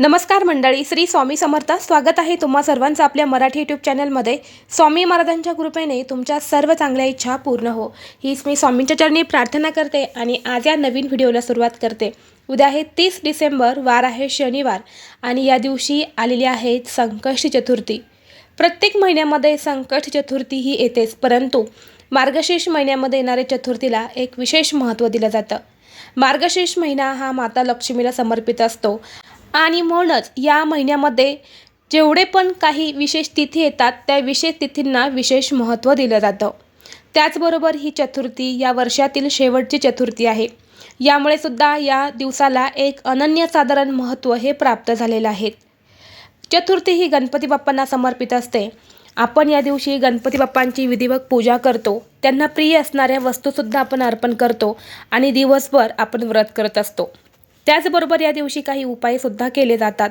नमस्कार मंडळी श्री स्वामी समर्थ. स्वागत आहे तुम्हा सर्वांचं आपल्या मराठी यूट्यूब चॅनलमध्ये स्वामी महाराजांच्या कृपेने तुमच्या सर्व चांगल्या इच्छा पूर्ण हो. हीच मी स्वामींच्या चरणी प्रार्थना करते आणि आज या नवीन व्हिडिओला सुरुवात करते. उद्या आहे तीस डिसेंबर वार आहे शनिवार आणि या दिवशी आलेली आहे संकष्टी चतुर्थी. प्रत्येक महिन्यामध्ये संकष्ट चतुर्थी ही येतेच परंतु मार्गशीर्ष महिन्यामध्ये येणाऱ्या चतुर्थीला एक विशेष महत्त्व दिलं जातं. मार्गशीर्ष महिना हा माता लक्ष्मीला समर्पित असतो. आणि म्हणूनच या महिन्यामध्ये जेवढे पण काही विशेष तिथी येतात त्या विशेष तिथींना विशेष महत्त्व दिलं जातं. त्याचबरोबर ही चतुर्थी या वर्षातील शेवटची चतुर्थी आहे. यामुळे सुद्धा या दिवसाला एक अनन्यसाधारण महत्त्व हे प्राप्त झालेलं आहे. चतुर्थी ही गणपती बाप्पांना समर्पित असते. आपण या दिवशी गणपती बाप्पांची विधिवत पूजा करतो. त्यांना प्रिय असणाऱ्या वस्तूसुद्धा आपण अर्पण करतो आणि दिवसभर आपण व्रत करत असतो. त्याचबरोबर या दिवशी काही उपायसुद्धा केले जातात.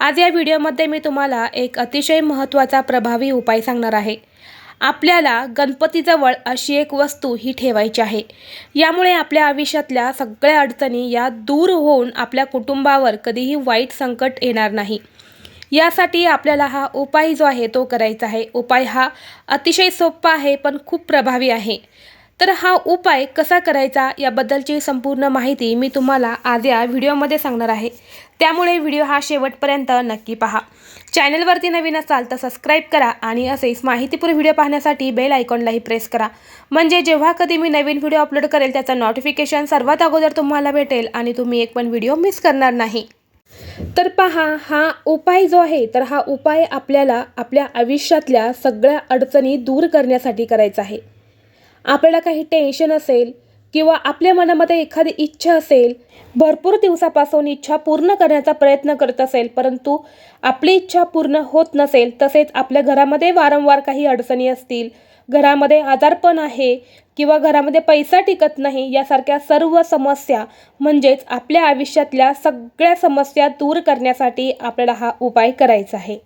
आज या व्हिडिओमध्ये मी तुम्हाला एक अतिशय महत्त्वाचा प्रभावी उपाय सांगणार आहे. आपल्याला गणपतीजवळ अशी एक वस्तू ही ठेवायची आहे. यामुळे आपल्या आयुष्यातल्या सगळ्या अडचणी या दूर होऊन आपल्या कुटुंबावर कधीही वाईट संकट येणार नाही. यासाठी आपल्याला हा उपाय जो आहे तो करायचा आहे. उपाय हा अतिशय सोपा आहे पण खूप प्रभावी आहे. तर हा उपाय कसा करायचा याबद्दलची संपूर्ण माहिती मी तुम्हाला आज या व्हिडिओमध्ये सांगणार आहे. त्यामुळे व्हिडिओ हा शेवटपर्यंत नक्की पहा. चॅनलवरती नवीन असाल तर सबस्क्राईब करा आणि असेच माहितीपूर्ण व्हिडिओ पाहण्यासाठी बेल आयकॉनलाही प्रेस करा. म्हणजे जेव्हा कधी मी नवीन व्हिडिओ अपलोड करेल त्याचं नोटिफिकेशन सर्वात अगोदर तुम्हाला भेटेल आणि तुम्ही एक पण व्हिडिओ मिस करणार नाही. तर पहा हा उपाय जो आहे तर हा उपाय आपल्याला आपल्या आयुष्यातल्या सगळ्या अडचणी दूर करण्यासाठी करायचा आहे. आपल्याला काही टेन्शन असेल किंवा आपल्या मनामध्ये एखादी इच्छा असेल भरपूर दिवसापासून इच्छा पूर्ण करण्याचा प्रयत्न करत असेल परंतु आपली इच्छा पूर्ण होत नसेल तसेच आपल्या घरामध्ये वारंवार काही अडचणी असतील घरामध्ये आजारपण आहे किंवा घरामध्ये पैसा टिकत नाही यासारख्या सर्व समस्या म्हणजेच आपल्या आयुष्यातल्या सगळ्या समस्या दूर करण्यासाठी आपल्याला हा उपाय करायचा आहे.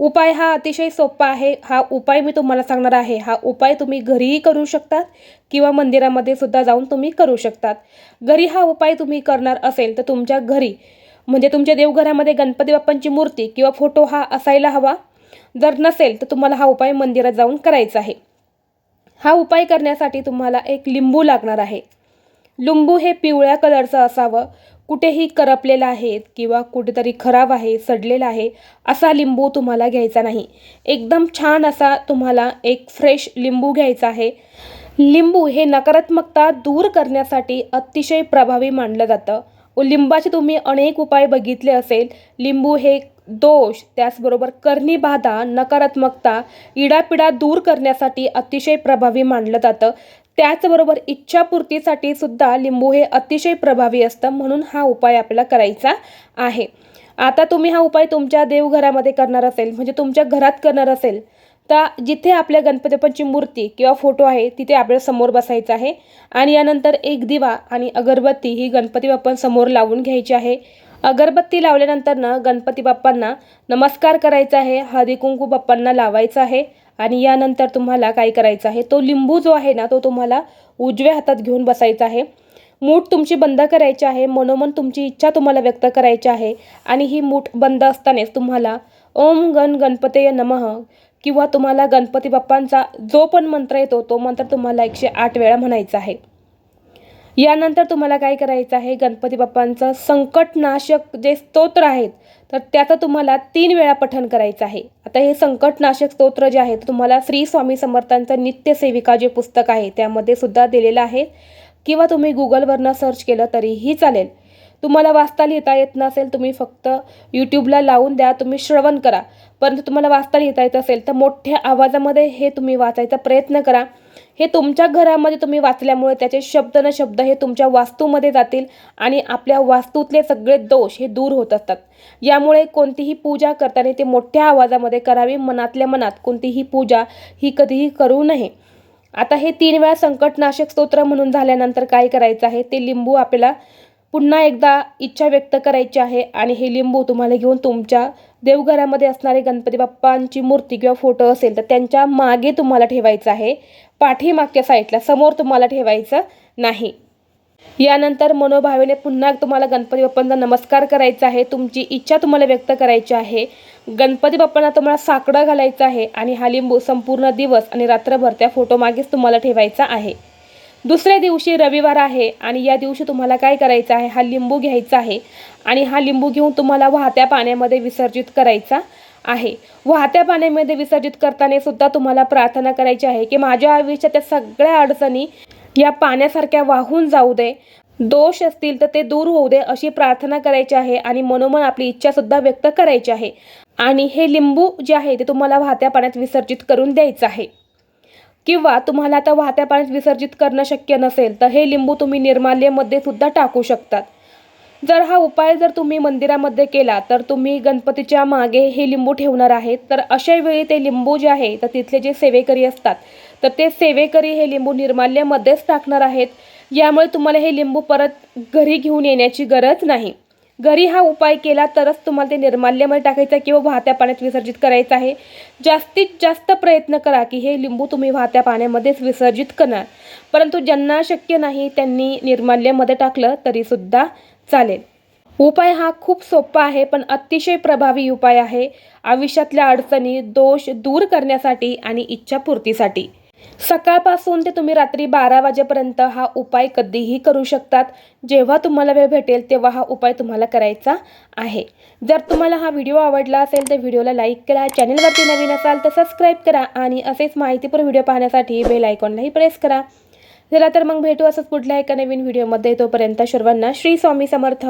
उपाय हा अतिशय सोपा आहे. हा उपाय मी तुम्हाला सांगणार आहे. हा उपाय तुम्ही घरीही करू शकतात किंवा मंदिरामध्ये सुद्धा जाऊन तुम्ही करू शकतात. घरी हा उपाय तुम्ही करणार असेल तर तुमच्या घरी म्हणजे तुमच्या देवघरामध्ये गणपती बाप्पांची मूर्ती किंवा फोटो हा असायला हवा. जर नसेल तर तुम्हाला हा उपाय मंदिरात जाऊन करायचा आहे. हा उपाय करण्यासाठी तुम्हाला एक लिंबू लागणार आहे. लिंबू हे पिवळ्या कलरचं असावं. कुठेही करपलेला आहे किंवा कुठेतरी खराब आहे सडलेला आहे असा लिंबू तुम्हाला घ्यायचा नाही. एकदम छान असा तुम्हाला एक फ्रेश लिंबू घ्यायचा आहे. लिंबू हे नकारात्मकता दूर करण्यासाठी अतिशय प्रभावी मानलं जातं. व लिंबाचे तुम्ही अनेक उपाय बघितले असेल. लिंबू हे दोष त्याचबरोबर करणी बाधा नकारात्मकता इडापिडा दूर करण्यासाठी अतिशय प्रभावी मानलं जातं. त्याचबरोबर इच्छापूर्तीसाठी सुद्धा लिंबू हे अतिशय प्रभावी असतं म्हणून हा उपाय आपल्याला करायचा आहे. आता तुम्ही हा उपाय तुमच्या देवघरामध्ये करणार असेल म्हणजे तुमच्या घरात करणार असेल तर जिथे आपल्या गणपतीपांची मूर्ती किंवा फोटो आहे तिथे आपल्याला समोर बसायचं आहे. आणि यानंतर एक दिवा आणि अगरबत्ती ही गणपती बाप्पांसमोर लावून घ्यायची आहे. अगरबत्ती लावल्यानंतर ना गणपती बाप्पांना नमस्कार करायचा आहे हळदी कुंकू बाप्पांना लावायचा आहे. आणि यानंतर तुम्हाला काय करायचं आहे? तो लिंबू जो आहे ना तो तुम्हाला उजव्या हातात घेऊन बसायचा आहे. मूठ तुमची बंद करायची आहे. मनोमन तुमची इच्छा तुम्हाला व्यक्त करायची आहे. आणि ही मूठ बंद असतानाच तुम्हाला ओम गण गणपतय नमः किंवा तुम्हाला गणपती बाप्पांचा जो पण मंत्र येतो तो मंत्र तुम्हाला एकशे आठ वेळा म्हणायचा आहे. यानंतर तुम्हाला काय करायचं आहे? गणपती बाप्पांचं संकटनाशक जे स्तोत्र आहेत तर त्याचं तुम्हाला तीन वेळा पठण करायचं आहे. आता हे संकटनाशक स्तोत्र जे आहे तुम्हाला श्री स्वामी समर्थांचं नित्यसेविका जे पुस्तक आहे त्यामध्ये सुद्धा दिलेलं आहे. किंवा तुम्ही गुगलवरनं सर्च केलं तरीही चालेल. तुम्हाला वाचता लिहिता येत नसेल तुम्ही फक्त यूट्यूबला लावून द्या तुम्ही श्रवण करा. परंतु तुम्हाला वाचता लिहिता येत असेल तर मोठ्या आवाजामध्ये हे तुम्ही वाचायचा प्रयत्न करा. हे तुमच्या घरामध्ये तुम्ही वाचल्यामुळे त्याचे शब्द न शब्द हे तुमच्या वास्तूमध्ये जातील आणि आपल्या वास्तूतले सगळे दोष हे दूर होत असतात. यामुळे कोणतीही पूजा करताना ते मोठ्या आवाजामध्ये करावी मनातल्या मनात कोणतीही पूजा ही कधीही करू नये. आता हे तीन वेळा संकटनाशक स्तोत्र म्हणून झाल्यानंतर काय करायचं आहे? ते लिंबू आपल्याला पुन्हा एकदा इच्छा व्यक्त करायची आहे आणि हे लिंबू तुम्हाला घेऊन तुमच्या देवघरामध्ये असणारे गणपती बाप्पांची मूर्ती किंवा फोटो असेल तर त्यांच्या मागे तुम्हाला ठेवायचं आहे. पाठीमागच्या साईडला समोर तुम्हाला ठेवायचं नाही. यानंतर मनोभावेने पुन्हा तुम्हाला गणपती बाप्पांचा नमस्कार करायचा आहे. तुमची इच्छा तुम्हाला व्यक्त करायची आहे. गणपती बाप्पांना तुम्हाला साकडं घालायचं आहे आणि हा लिंबू संपूर्ण दिवस आणि रात्रभर त्या फोटोमागेच तुम्हाला ठेवायचा आहे. दुसऱ्या दिवशी रविवार आहे आणि या दिवशी तुम्हाला काय करायचं आहे? हा लिंबू घ्यायचा आहे आणि हा लिंबू घेऊन तुम्हाला वाहत्या पाण्यामध्ये विसर्जित करायचा आहे. वाहत्या पाण्यामध्ये विसर्जित करताना सुद्धा तुम्हाला प्रार्थना करायची आहे की माझ्या आयुष्याच्या सगळ्या अडचणी या पाण्यासारख्या वाहून जाऊ दे. दोष असतील तर ते दूर होऊ दे अशी प्रार्थना करायची आहे आणि मनोमन आपली इच्छासुद्धा व्यक्त करायची आहे. आणि हे लिंबू जे आहे ते तुम्हाला वाहत्या पाण्यात विसर्जित करून द्यायचं आहे. किंवा तुम्हाला आता वाहत्या पाण्यात विसर्जित करणं शक्य नसेल तर हे लिंबू तुम्ही निर्माल्यमध्ये सुद्धा टाकू शकतात. जर हा उपाय जर तुम्ही मंदिरामध्ये केला तर तुम्ही गणपतीच्या मागे हे लिंबू ठेवणार आहेत. तर अशा वेळी ते लिंबू जे आहे तर तिथले जे सेवेकरी असतात तर ते सेवेकरी हे लिंबू निर्माल्यमध्येच टाकणार आहेत. यामुळे तुम्हाला हे लिंबू परत घरी घेऊन येण्याची गरज नाही. घरी हा उपाय केला तरच तुम्हाला ते निर्माल्यमध्ये टाकायचं आहे किंवा वाहत्या पाण्यात विसर्जित करायचं आहे. जास्तीत जास्त प्रयत्न करा की हे लिंबू तुम्ही वाहत्या पाण्यामध्येच विसर्जित करणार. परंतु ज्यांना शक्य नाही त्यांनी निर्माल्यमध्ये टाकलं तरीसुद्धा चालेल. उपाय हा खूप सोपा आहे पण अतिशय प्रभावी उपाय आहे. आयुष्यातल्या अडचणी दोष दूर करण्यासाठी आणि इच्छापूर्तीसाठी. सकाळपासून ते तुम्ही रात्री बारा वाजेपर्यंत हा उपाय कधीही करू शकतात. जेव्हा तुम्हाला वेळ भेटेल तेव्हा हा उपाय तुम्हाला करायचा आहे. जर तुम्हाला हा व्हिडिओ आवडला असेल तर व्हिडिओला लाईक करा चॅनलवरती नवीन असाल तर सबस्क्राईब करा आणि असेच माहितीपूर्ण व्हिडिओ पाहण्यासाठी बेल आयकॉनलाही प्रेस करा. चला तर मग भेटू असंच कुठल्या एका नवीन व्हिडिओमध्ये. तोपर्यंत सर्वांना श्री स्वामी समर्थ.